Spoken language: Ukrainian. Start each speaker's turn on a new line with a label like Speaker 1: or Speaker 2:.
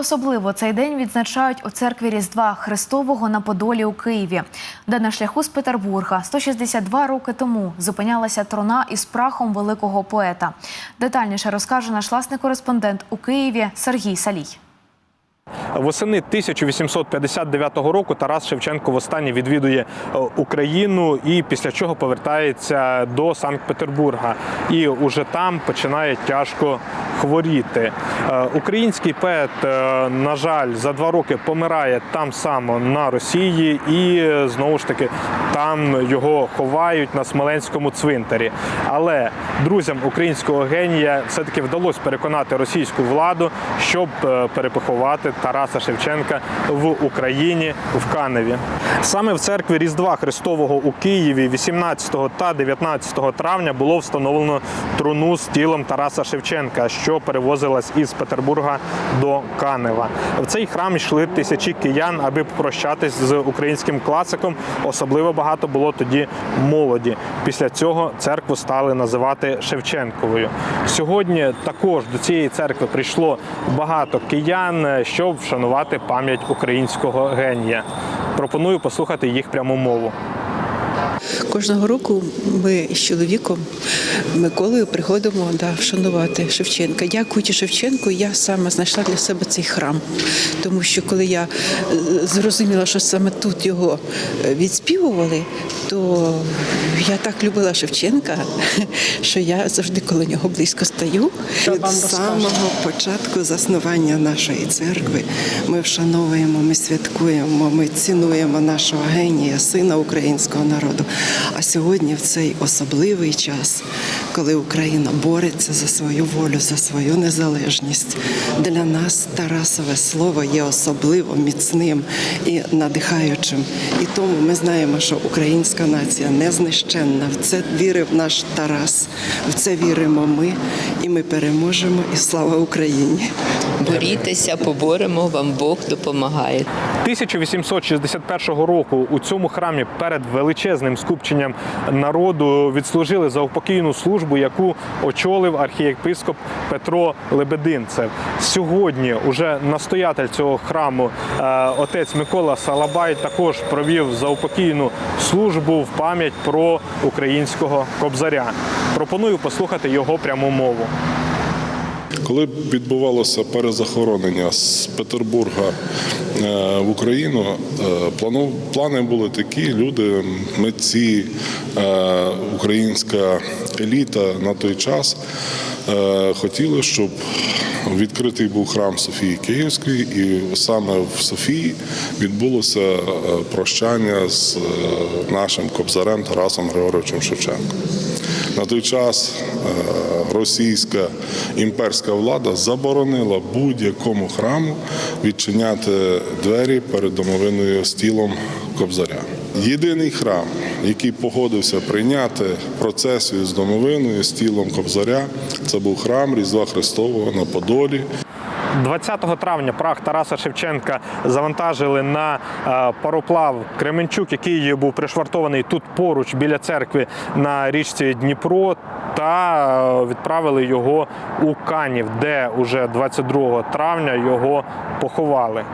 Speaker 1: Особливо цей день відзначають у церкві Різдва Христового на Подолі у Києві, де на шляху з Петербурга 162 роки тому зупинялася труна із прахом великого поета. Детальніше розкаже наш власний кореспондент у Києві Сергій Салій.
Speaker 2: Восени 1859 року Тарас Шевченко востаннє відвідує е, Україну і після чого повертається до Санкт-Петербурга. І уже там починає тяжко хворіти. Е, Український поет, е, на жаль, за два роки помирає там само на Росії, і знову ж таки там його ховають на Смоленському цвинтарі. Але друзям українського генія все-таки вдалося переконати російську владу, щоб перепоховати Тараса Шевченка в Україні в Каневі. Саме в церкві Різдва Христового у Києві 18 та 19 травня було встановлено труну з тілом Тараса Шевченка, що перевозилась із Петербурга до Канева. В цей храм йшли тисячі киян, аби попрощатись з українським класиком. Особливо багато було тоді молоді. Після цього церкву стали називати Шевченковою. Сьогодні також до цієї церкви прийшло багато киян, щоб вшанувати пам'ять українського генія. Пропоную послухати їх пряму мову.
Speaker 3: Кожного року ми з чоловіком Миколою приходимо да, вшанувати Шевченка. Дякуючи Шевченку, я саме знайшла для себе цей храм. Тому що коли я е, зрозуміла, що саме тут його е, відспівували, то я так любила Шевченка, що я завжди коло нього близько стою.
Speaker 4: Від самого початку заснування нашої церкви ми вшановуємо, ми святкуємо, ми цінуємо нашого генія, сина українського народу. А сьогодні, в цей особливий час, коли Україна бореться за свою волю, за свою незалежність, для нас Тарасове слово є особливо міцним і надихаючим. І тому ми знаємо, що українська нація незнищенна. В це вірив наш Тарас, в це віримо ми, і ми переможемо. І слава Україні!
Speaker 5: Борітеся, поборемо, вам Бог допомагає.
Speaker 2: 1861 року у цьому храмі перед величезним скупченням народу відслужили заупокійну службу, яку очолив архієпископ Петро Лебединцев. Сьогодні уже настоятель цього храму, е, отець Микола Салабай, також провів заупокійну службу в пам'ять про українського кобзаря. Пропоную послухати його пряму мову.
Speaker 6: Коли відбувалося перезахоронення з Петербурга е, в Україну, е, плани були такі: люди, митці, е, українська еліта на той час хотіли, щоб відкритий був храм Софії Київської, і саме в Софії відбулося прощання з нашим кобзарем Тарасом Григоровичем Шевченком. На той час російська імперська влада заборонила будь-якому храму відчиняти двері перед домовиною з тілом кобзаря. Єдиний храм, який погодився прийняти процесію з домовиною з тілом кобзаря, це був храм Різдва Христового на Подолі.
Speaker 2: 20 травня прах Тараса Шевченка завантажили на е, пароплав Кременчук, який був пришвартований тут поруч біля церкви на річці Дніпро, та е, відправили його у Канів, де уже 22 травня його поховали.